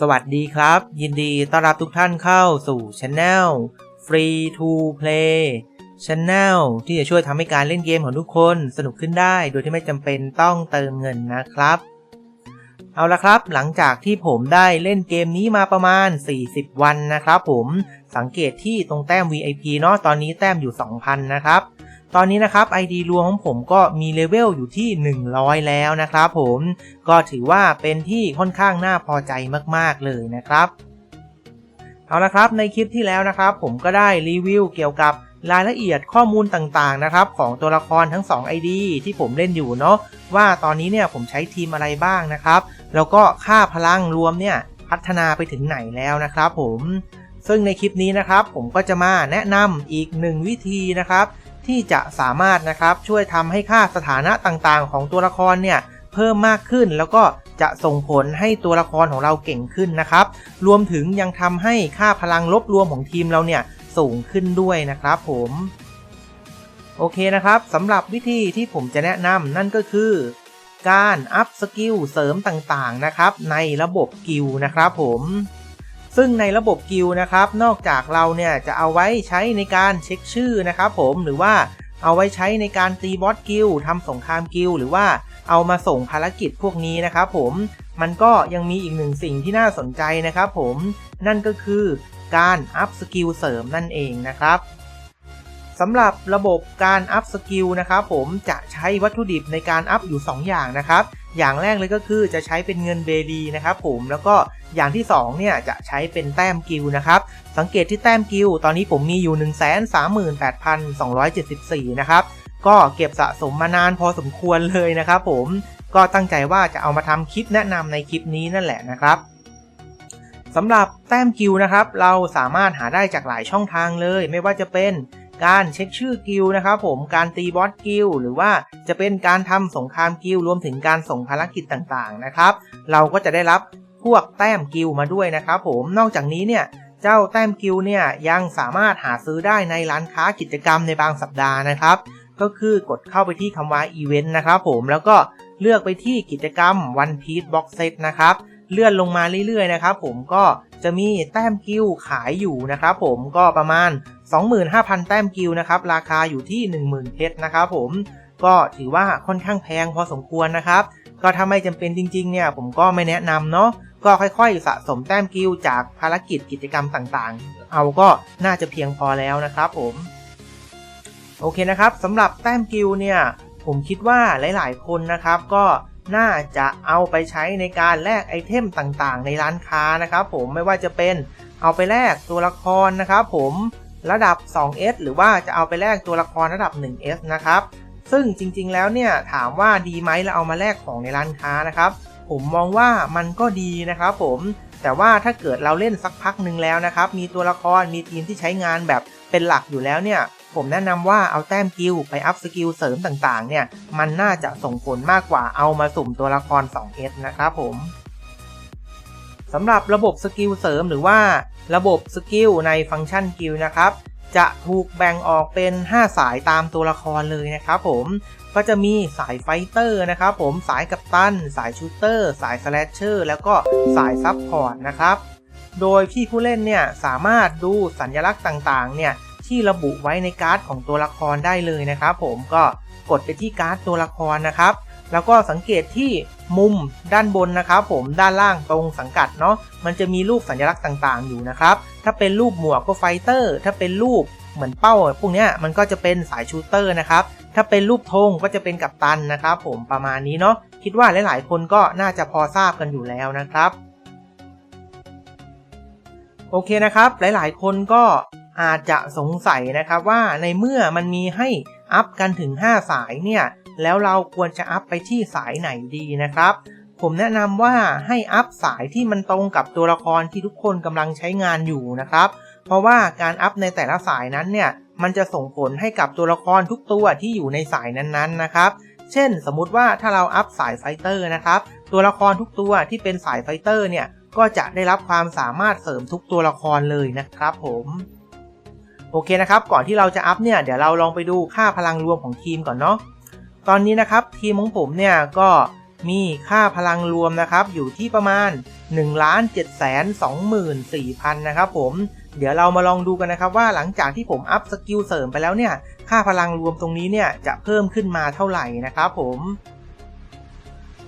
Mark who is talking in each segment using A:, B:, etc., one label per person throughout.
A: สวัสดีครับ ยินดีต้อนรับทุกท่านเข้าสู่ช anel Free to Play Channel ที่จะช่วยทำให้การเล่นเกมของทุกคนสนุกขึ้นได้ โดยที่ไม่จำเป็นต้องเติมเงินนะครับ เอาละครับ หลังจากที่ผมได้เล่นเกมนี้มาประมาณ 40 วันนะครับผมสังเกตที่ตรงแต้ม VIP เนาะตอนนี้แต้มอยู่ 2,000 นะครับ ตอนนี้นะครับ ID รวมของผมก็มีเลเวลอยู่ที่ 100 แล้วนะครับผมก็ถือว่าเป็นที่ค่อนข้างน่าพอใจมากๆเลยนะครับเอาละครับในคลิปที่แล้วนะครับ ผมก็ได้รีวิวเกี่ยวกับรายละเอียดข้อมูลต่างๆนะครับ ของตัวละครทั้ง 2 ID ที่ผมเล่นอยู่เนาะว่าตอนนี้เนี่ยผมใช้ทีมอะไรบ้างนะครับ แล้วก็ค่าพลังรวมเนี่ยพัฒนาไปถึงไหนแล้วนะครับผมซึ่งในคลิปนี้นะครับ ผมก็จะมาแนะนำอีกหนึ่งวิธีนะครับ ที่จะสามารถนะครับช่วยทำให้ค่าสถานะต่างๆ ของตัวละครเนี่ยเพิ่มมากขึ้นแล้วก็จะส่งผลให้ตัวละครของเราเก่งขึ้นนะครับ รวมถึงยังทำให้ค่าพลังลบรวมของทีมเราเนี่ยสูงขึ้นด้วยนะครับผมโอเคนะครับสำหรับวิธีที่ผมจะแนะนำนั่นก็คือ การอัพสกิลเสริมต่างๆนะครับในระบบกิลนะครับผม ซึ่งในระบบกิลนะครับ นอกจากเราเนี่ยจะเอาไว้ใช้ในการเช็คชื่อนะครับผมหรือว่าเอาไว้ใช้ในการตีบอสกิลทำสงครามกิลหรือว่าเอามาส่งภารกิจพวกนี้นะครับผมมันก็ยังมีอีกหนึ่งสิ่งที่น่าสนใจนะครับผมนั่นก็คือการอัพสกิลเสริมนั่นเองนะครับสำหรับระบบการอัพสกิลนะครับผมจะใช้วัตถุดิบในการอัพอยู่ 2 อย่างนะครับ อย่างแรกเลยก็คือจะใช้เป็นเงินเบดีนะครับผมแล้วก็อย่างที่2เนี่ยจะใช้เป็นแต้มกิลนะครับสังเกตที่แต้มกิลตอนนี้ผมมีอยู่ 138,274 นะครับก็เก็บสะสมมานานพอสมควรเลยนะครับผมก็ตั้งใจว่าจะเอามาทำคลิปแนะนำในคลิปนี้นั่นแหละนะครับสำหรับแต้มกิลนะครับ เราสามารถหาได้จากหลายช่องทางเลย ไม่ว่าจะเป็น การเช็คชื่อกิลนะครับผมการตีบอสกิลหรือว่าจะเป็นการทำสงครามกิลรวมถึงการส่งภารกิจต่างๆนะครับ เราก็จะได้รับพวกแต้มกิลมาด้วยนะครับผมนอกจากนี้เนี่ยเจ้าแต้มกิลเนี่ยยังสามารถหาซื้อได้ในร้านค้ากิจกรรมในบางสัปดาห์นะครับ ก็คือกดเข้าไปที่คำว่าอีเวนต์นะครับผมแล้วก็เลือกไปที่กิจกรรม One Piece Box Set นะครับ เลื่อนลงมาเรื่อยๆนะครับผมก็จะมีแต้มกิลขายอยู่นะครับผมก็ประมาณ 25,000 แต้มกิลนะครับราคาอยู่ที่ 10,000เพชรนะครับผมก็ถือว่าค่อนข้างแพงพอสมควรนะครับ ก็ถ้าไม่จำเป็นจริงๆเนี่ยผมก็ไม่แนะนำเนาะก็ค่อยๆ สะสมแต้มกิลจากภารกิจกิจกรรมต่างๆ เอาก็น่าจะเพียงพอแล้วนะครับผม โอเคนะครับสำหรับแต้มกิลเนี่ยผมคิดว่าหลายๆ คนนะครับก็ น่าจะเอาไปใช้ในการแลกไอเทมต่างๆ ในร้านค้านะครับผมไม่ว่าจะเป็นเอาไปแลกตัวละครนะครับผมระดับ 2S หรือว่าจะเอาไปแลกตัวละครระดับ 1S นะครับซึ่งจริงๆแล้วเนี่ยถามว่าดีไหมเราเอามาแลกของในร้านค้านะครับ ผมมองว่ามันก็ดีนะครับผมแต่ว่าถ้าเกิดเราเล่นสักพักหนึ่งแล้วนะครับ มีตัวละครมีทีมที่ใช้งานแบบเป็นหลักอยู่แล้วเนี่ย ผมแนะนำว่าเอาแต้มกิลไปอัพสกิลเสริมต่างๆ เนี่ย มันน่าจะส่งผลมากกว่าเอามาสุ่มตัวละคร 2S นะครับผมสำหรับระบบสกิลเสริมหรือว่าระบบสกิลในฟังก์ชันกิลนะครับ จะถูกแบ่งออกเป็น 5 สายตามตัวละครเลยนะครับผมก็จะมีสายไฟเตอร์นะครับผมสายกัปตัน สายชูเตอร์ สายสแลชเชอร์แล้วก็สายซับพอร์ตนะครับ โดยที่ผู้เล่นเนี่ยสามารถดูสัญลักษณ์ต่างๆเนี่ย ที่ระบุไว้ในการ์ดของตัวละครได้เลยนะครับ ผมก็กดไปที่การ์ดตัวละครนะครับ แล้วก็สังเกตที่มุมด้านบนนะครับ ผมด้านล่างตรงสังกัดเนาะมันจะมีรูปสัญลักษณ์ต่างๆ อยู่นะครับ ถ้าเป็นรูปหมวกก็ไฟเตอร์ ถ้าเป็นรูปเหมือนเป้า พวกนี้มันก็จะเป็นสายชูเตอร์นะครับ ถ้าเป็นรูปธงก็จะเป็นกัปตันนะครับผมประมาณนี้เนาะคิดว่าหลายๆ คนก็น่าจะพอทราบกันอยู่แล้วนะครับโอเคนะครับ หลายๆ คนก็ อาจจะสงสัยนะครับว่าในเมื่อมันมีให้อัพกันถึง 5 สายเนี่ย แล้วเราควรจะอัพไปที่สายไหนดีนะครับ ผมแนะนำว่าให้อัพสายที่มันตรงกับตัวละครที่ทุกคนกำลังใช้งานอยู่นะครับ เพราะว่าการอัพในแต่ละสายนั้นเนี่ย มันจะส่งผลให้กับตัวละครทุกตัวที่อยู่ในสายนั้นๆนะครับ เช่น สมมุติว่าถ้าเราอัพสายไฟเตอร์นะครับ ตัวละครทุกตัวที่เป็นสายไฟเตอร์เนี่ย ก็จะได้รับความสามารถเสริมทุกตัวละครเลยนะครับผม โอเคนะครับ ก่อนที่เราจะอัพเนี่ยเดี๋ยวเราลองไปดูค่าพลังรวมของทีมก่อนเนาะตอนนี้นะครับทีมของผมเนี่ยก็มีค่าพลังรวมนะครับอยู่ที่ประมาณ1 7 2 4 0 0 0นะครับผมเดี๋ยวเรามาลองดูกันนะครับว่าหลังจากที่ผมอัพสกิลเสริมไปแล้วเนี่ย ค่าพลังรวมตรงนี้เนี่ยจะเพิ่มขึ้นมาเท่าไหร่นะครับผม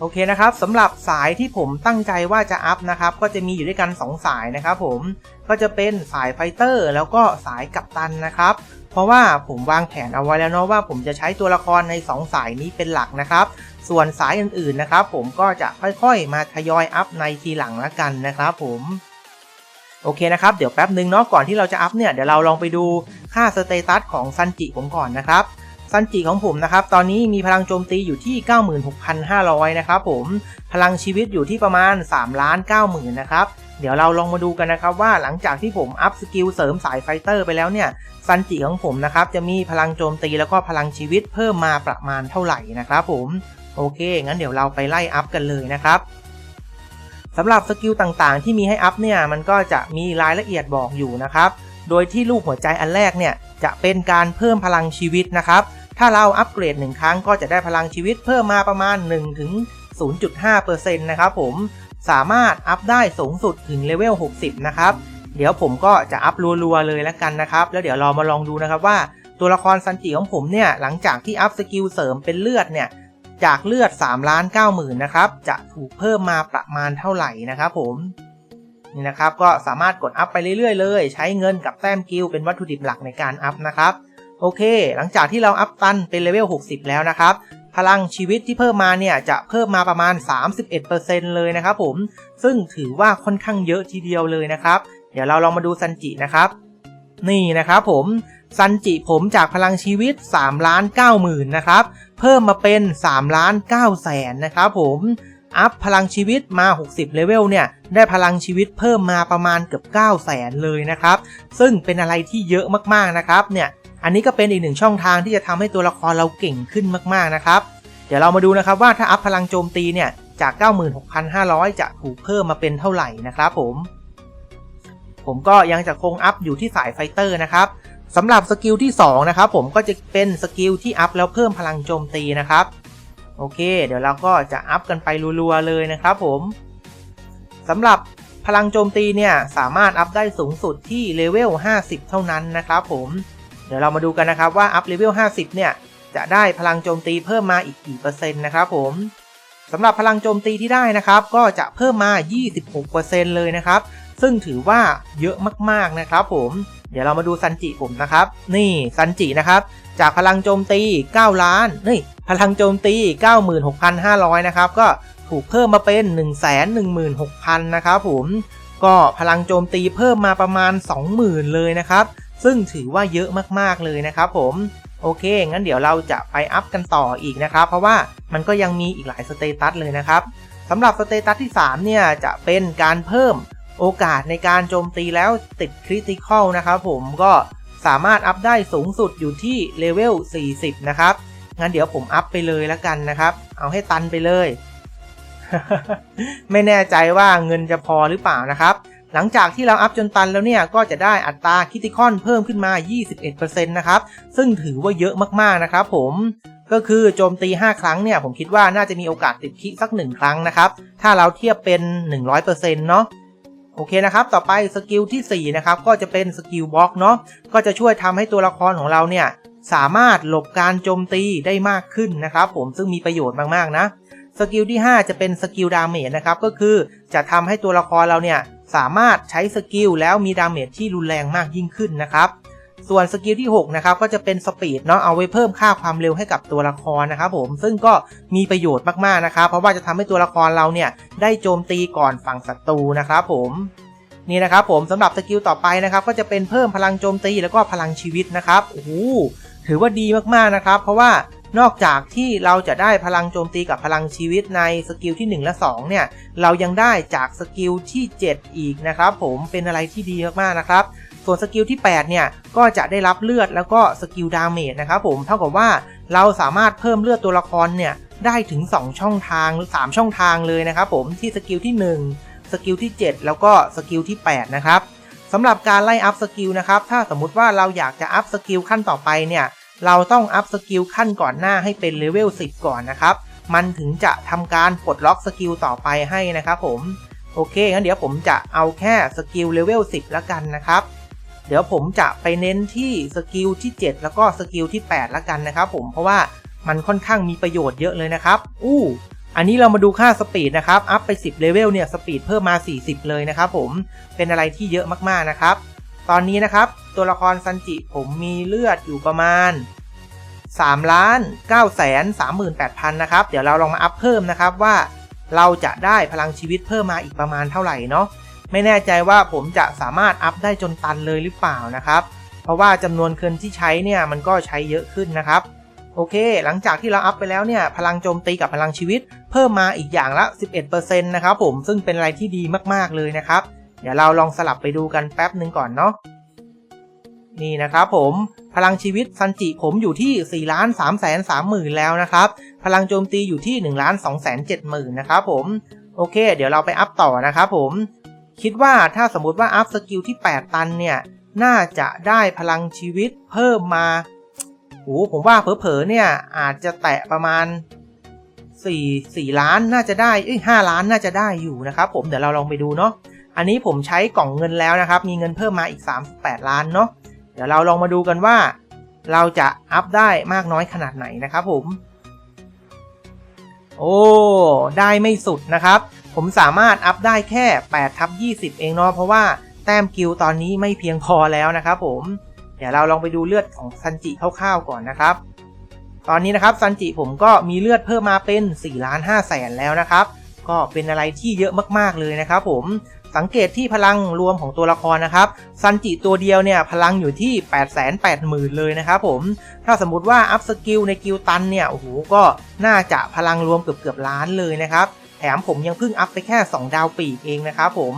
A: โอเคนะครับสำหรับสายที่ผมตั้งใจว่าจะอัพนะครับ ก็จะมีอยู่ด้วยกัน 2 สายนะครับผมก็จะเป็นสายไฟเตอร์แล้วก็สายกัปตันนะครับ เพราะว่าผมวางแผนเอาไว้แล้วเนาะว่าผมจะใช้ตัวละครใน 2 สายนี้เป็นหลักนะครับ ส่วนสายอื่นๆนะครับ ผมก็จะค่อยๆ มาทยอยอัพในทีหลังละกันนะครับ ผมโอเคนะครับเดี๋ยวแป๊บนึงเนาะก่อนที่เราจะอัพเนี่ยเดี๋ยวเราลองไปดูค่าสเตตัสของซันจิผมก่อนนะครับ ซันจิของผมนะครับ ตอนนี้มีพลังโจมตีอยู่ที่ 96,500 นะครับผม พลังชีวิตอยู่ที่ประมาณ3ล้าน90,000 นะครับ เดี๋ยวเราลองมาดูกันนะครับว่าหลังจากที่ผมอัพสกิลเสริมสายไฟเตอร์ไปแล้วเนี่ยซันจิของผมนะครับจะมีพลังโจมตีแล้วก็พลังชีวิตเพิ่มมาประมาณเท่าไหร่นะครับผมโอเค งั้นเดี๋ยวเราไปไล่อัพกันเลยนะครับสำหรับสกิลต่างๆ ที่มีให้อัพเนี่ยมันก็จะมีรายละเอียดบอกอยู่นะครับ โดยที่ลูกหัวใจอันแรกเนี่ยจะเป็นการเพิ่มพลังชีวิตนะครับ ถ้าเราอัปเกรด 1 ครั้งก็จะได้พลังชีวิตเพิ่มมาประมาณ1ถึง0.5%นะครับผม สามารถอัพได้สูงสุดถึงเลเวล 60 นะครับ เดี๋ยวผมก็จะอัพรัวๆเลยแล้วกันนะครับ แล้วเดี๋ยวเรามาลองดูนะครับว่าตัวละครซันจิของผมเนี่ยหลังจากที่อัพสกิลเสริมเป็นเลือดเนี่ยจากเลือด3ล้าน9หมื่นนะครับจะถูกเพิ่มมาประมาณเท่าไหร่นะครับผมนี่นะครับก็สามารถกดอัพไปเรื่อยๆเลย ใช้เงินกับแต้มกิลเป็นวัตถุดิบหลักในการอัพนะครับ โอเค หลังจากที่เราอัพตันเป็นเลเวล 60 แล้วนะครับ พลังชีวิตที่เพิ่มมาเนี่ยจะเพิ่มมาประมาณ 31%เลยนะครับผม ซึ่งถือว่าค่อนข้างเยอะทีเดียวเลยนะครับ เดี๋ยวเราลองมาดูซันจินะครับ นี่นะครับผม ซันจิผมจากพลังชีวิต3ล้าน9หมื่นนะครับ เพิ่มมาเป็น3ล้าน9แสนนะครับผมอัพพลังชีวิตมา 60 เลเวลเนี่ย ได้พลังชีวิตเพิ่มมาประมาณเกือบ9แสนเลยนะครับ ซึ่งเป็นอะไรที่เยอะมากๆนะครับ เนี่ย อันนี้ก็เป็นอีกหนึ่งช่องทางที่จะทำให้ตัวละครเราเก่งขึ้นมากๆนะครับ เดี๋ยวเรามาดูนะครับว่าถ้าอัพพลังโจมตีเนี่ยจาก 96,500 จะถูกเพิ่มมาเป็นเท่าไหร่นะครับผม ผมก็ยังจะคงอัพอยู่ที่สายไฟเตอร์นะครับสำหรับสกิลที่2นะครับผมก็จะเป็นสกิลที่อัพแล้วเพิ่มพลังโจมตีนะครับ โอเค เดี๋ยวเราก็จะอัพกันไปรัวๆเลยนะครับผมสำหรับพลังโจมตีเนี่ยสามารถอัพได้สูงสุดที่เลเวล 50 เท่านั้นนะครับผม เดี๋ยวเรามาดูกันนะครับว่าอัพเลเวล 50 เนี่ย จะได้พลังโจมตีเพิ่มมาอีกกี่เปอร์เซ็นต์นะครับผมสำหรับพลังโจมตีที่ได้นะครับ ก็จะเพิ่มมา 26%เลยนะครับ ซึ่งถือว่าเยอะมากๆนะครับผมเดี๋ยวเรามาดูซันจิผมนะครับ นี่ซันจินะครับ จากพลังโจมตี 9 ล้านนี่พลังโจมตี 96,500 นะครับ ก็ถูกเพิ่มมาเป็น 116,000 นะครับผม ก็พลังโจมตีเพิ่มมาประมาณ 20,000 เลยนะครับ ซึ่งถือว่าเยอะมากๆเลยนะครับผมโอเค งั้นเดี๋ยวเราจะไปอัพกันต่ออีกนะครับ เพราะว่ามันก็ยังมีอีกหลายสเตตัสเลยนะครับสำหรับสเตตัสที่ 3 เนี่ย จะเป็นการเพิ่มโอกาสในการโจมตีแล้วติดคริติคอลนะครับผมก็สามารถอัพได้สูงสุดอยู่ที่เลเวล 40 นะครับ งั้นเดี๋ยวผมอัพไปเลยแล้วกันนะครับ เอาให้ตันไปเลย ไม่แน่ใจว่าเงินจะพอหรือเปล่านะครับ หลังจากที่เราอัพจนตันแล้วเนี่ยก็จะได้อัตราคิติคอนเพิ่มขึ้นมา 21%นะครับซึ่งถือว่าเยอะมากๆนะครับผมก็คือโจมตี 5 ครั้งเนี่ยผมคิดว่าน่าจะมีโอกาสติดคิสัก 1 ครั้งนะครับถ้าเราเทียบเป็น 100%เนาะโอเคนะครับ ต่อไปสกิลที่ 4 นะครับ ก็จะเป็นสกิลบล็อกเนาะ ก็จะช่วยทำให้ตัวละครของเราเนี่ย สามารถหลบการโจมตีได้มากขึ้นนะครับ ผมซึ่งมีประโยชน์มาก ๆ นะ สกิลที่ 5 จะเป็นสกิลดาเมจนะครับ ก็คือจะทำให้ตัวละครเราเนี่ย สามารถใช้สกิลแล้วมีดาเมจที่รุนแรงมากยิ่งขึ้นนะครับส่วนสกิลที่ 6 นะครับ ก็จะเป็นสปีดเนาะเอาไว้เพิ่มค่าความเร็วให้กับตัวละครนะครับผมซึ่งก็มีประโยชน์มาก ๆ นะครับ เพราะว่าจะทำให้ตัวละครเราเนี่ย ได้โจมตีก่อนฝั่งศัตรูนะครับผมนี่นะครับผมสำหรับสกิลต่อไปนะครับ ก็จะเป็นเพิ่มพลังโจมตีแล้วก็พลังชีวิตนะครับโอ้โหถือว่าดีมาก ๆ นะครับ เพราะว่า นอกจากที่เราจะได้พลังโจมตีกับพลังชีวิตในสกิลที่ 1 และ 2 เนี่ย เรายังได้จากสกิลที่ 7 อีกนะครับผมเป็นอะไรที่ดีมากๆนะครับ ส่วนสกิลที่ 8 เนี่ย ก็จะได้รับเลือดแล้วก็สกิลดาเมจนะครับผมเท่ากับว่าเราสามารถเพิ่มเลือดตัวละครเนี่ย ได้ถึง 2 ช่องทางหรือ 3 ช่องทางเลยนะครับผมที่สกิลที่ 1 สกิลที่ 7 แล้วก็สกิลที่ 8 นะครับสำหรับการไล่อัพสกิลนะครับถ้าสมมุติว่าเราอยากจะอัพสกิลขั้นต่อไปเนี่ย เราต้องอัพสกิลขั้นก่อนหน้าให้เป็นเลเวล10 ก่อนนะครับ มันถึงจะทำการปลดล็อกสกิลต่อไปให้นะครับผม โอเคงั้นเดี๋ยวผมจะเอาแค่สกิลเลเวล10 แล้วกันนะครับ เดี๋ยวผมจะไปเน้นที่สกิลที่ 7 แล้วก็สกิลที่ 8 แล้วกันนะครับผมเพราะว่ามันค่อนข้างมีประโยชน์เยอะเลยนะครับ อู้อันนี้เรามาดูค่าสปีดนะครับ อัพไป 10 เลเวลเนี่ย สปีดเพิ่มมา 40 เลยนะครับผม เป็นอะไรที่เยอะมากๆนะครับ ตอนนี้นะครับ ตัวละครซันจิผมมีเลือดอยู่ประมาณ3ล้าน9แสน38,000นะครับ เดี๋ยวเราลองมาอัพเพิ่มนะครับว่าเราจะได้พลังชีวิตเพิ่มมาอีกประมาณเท่าไหร่เนาะไม่แน่ใจว่าผมจะสามารถอัพได้จนตันเลยหรือเปล่านะครับ เพราะว่าจำนวนเคินที่ใช้เนี่ยมันก็ใช้เยอะขึ้นนะครับ โอเค หลังจากที่เราอัพไปแล้วเนี่ยพลังโจมตีกับพลังชีวิต เพิ่มมาอีกอย่างละ 11%นะครับผมซึ่งเป็นอะไรที่ดีมากๆเลยนะครับ เดี๋ยวเราลองสลับไปดูกันแป๊บหนึ่งก่อนเนาะนี่นะครับผมพลังชีวิตซันจิผมอยู่ที่4ล้าน3แสน3หมื่นแล้วนะครับ พลังโจมตีอยู่ที่1ล้าน2แสน7หมื่นนะครับผม โอเค เดี๋ยวเราไปอัพต่อนะครับผม คิดว่าถ้าสมมติว่าอัพสกิลที่ 8 ตันเนี่ย น่าจะได้พลังชีวิตเพิ่มมาโอ้ผมว่าเผลอๆเนี่ย อาจจะแตะประมาณ 4 4 ล้านน่าจะได้เอ้ย5ล้านน่าจะได้อยู่นะครับผมเดี๋ยวเราลองไปดูเนาะ อันนี้ผมใช้กล่องเงินแล้วนะครับ มีเงินเพิ่มมาอีก 38 ล้านเนาะ เดี๋ยวเราลองมาดูกันว่า เราจะอัพได้มากน้อยขนาดไหนนะครับผม โอ้ ได้ไม่สุดนะครับ ผมสามารถอัพได้แค่8ทับ20 เองเนาะ เพราะว่าแต้มกิลตอนนี้ไม่เพียงพอแล้วนะครับผม เดี๋ยวเราลองไปดูเลือดของซันจิคร่าวๆก่อนนะครับ ตอนนี้นะครับซันจิผมก็มีเลือดเพิ่มมาเป็น4ล้าน5แสนแล้วนะครับ ก็เป็นอะไรที่เยอะมากๆเลยนะครับผมสังเกตที่พลังรวมของตัวละครนะครับซันจิตัวเดียวเนี่ยพลังอยู่ที่ 8 8 0 0 0 0 เลยนะครับผม ถ้าสมมติว่าอัพสกิลในกิลตันเนี่ยโอ้โหก็น่าจะพลังรวมเกือบเกือบล้านเลยนะครับ แถมผมยังเพิ่งอัพไปแค่ 2 ดาวปีกเองนะครับผม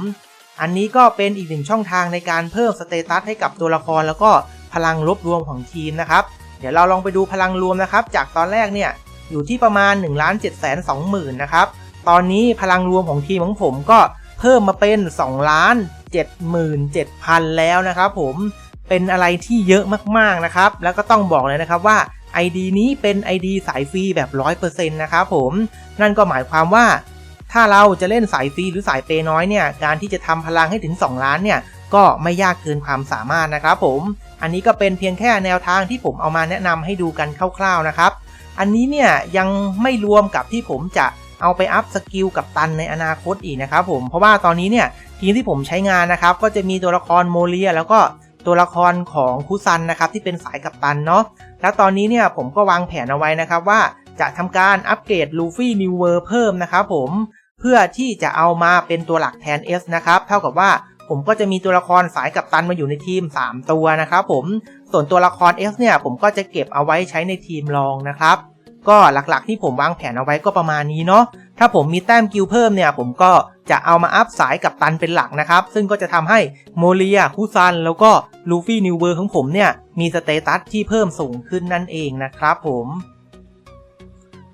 A: อันนี้ก็เป็นอีกหนึ่งช่องทางในการเพิ่มสเตตัสให้กับตัวละครแล้วก็พลังลบรวมของทีมนะครับ เดี๋ยวเราลองไปดูพลังรวมนะครับ จากตอนแรกเนี่ยอยู่ที่ประมาณ1 7 2 0 0 0 0นะครับ ตอนนี้พลังรวมของทีมของผมก็เพิ่มมาเป็น2ล้าน77,000 แล้วนะครับผมเป็นอะไรที่เยอะมากๆนะครับ แล้วก็ต้องบอกเลยนะครับว่า ID นี้เป็น ID สายฟรีแบบ 100%นะครับผมนั่นก็หมายความว่า ถ้าเราจะเล่นสายฟรีหรือสายเปน้อยเนี่ยการที่จะทำพลังให้ถึง 2 ล้านเนี่ยก็ไม่ยากเกินความสามารถนะครับผมอันนี้ก็เป็นเพียงแค่แนวทางที่ผมเอามาแนะนำให้ดูกันคร่าวๆนะครับ อันนี้เนี่ยยังไม่รวมกับที่ผมจะ เอาไปอัพสกิลกับตันในอนาคตอีกนะครับผมเพราะว่าตอนนี้เนี่ยทีมที่ผมใช้งานนะครับก็จะมีตัวละครโมเลีย แล้วก็ตัวละครของคุซันนะครับที่เป็นสายกับตันเนาะแล้วตอนนี้เนี่ยผมก็วางแผนเอาไว้นะครับว่าจะทำการอัปเกรดลูฟี่นิวเวอร์เพิ่มนะครับผมเพื่อที่จะเอามาเป็นตัวหลักแทน S นะครับเท่ากับว่าผมก็จะมีตัวละครสายกับตันมาอยู่ในทีม 3 ตัวนะครับผมส่วนตัวละคร S เนี่ยผมก็จะเก็บเอาไว้ใช้ในทีมรองนะครับ ก็หลักๆที่ผมวางแผนเอาไว้ก็ประมาณนี้เนาะถ้าผมมีแต้มกิลเพิ่มเนี่ยผมก็จะเอามาอัพสายกับตันเป็นหลักนะครับ ซึ่งก็จะทำให้โมเลียคูซัน แล้วก็ลูฟี่นิวเวอร์ของผมเนี่ยมีสเตตัสที่เพิ่มสูงขึ้นนั่นเองนะครับผม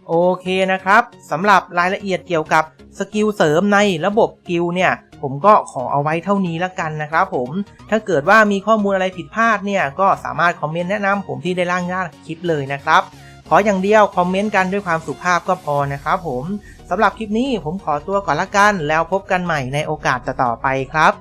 A: โอเคนะครับสำหรับรายละเอียดเกี่ยวกับสกิลเสริมในระบบกิลเนี่ย ผมก็ขอเอาไว้เท่านี้ละกันนะครับผม ถ้าเกิดว่ามีข้อมูลอะไรผิดพลาดเนี่ย ก็สามารถคอมเมนต์แนะนำผมที่ได้ล่างหน้าคลิปเลยนะครับ ขออย่างเดียวคอมเมนต์กันด้วยความสุภาพก็พอนะครับผมสำหรับคลิปนี้ผมขอตัวก่อนละกัน แล้วพบกันใหม่ในโอกาสต่อไปครับ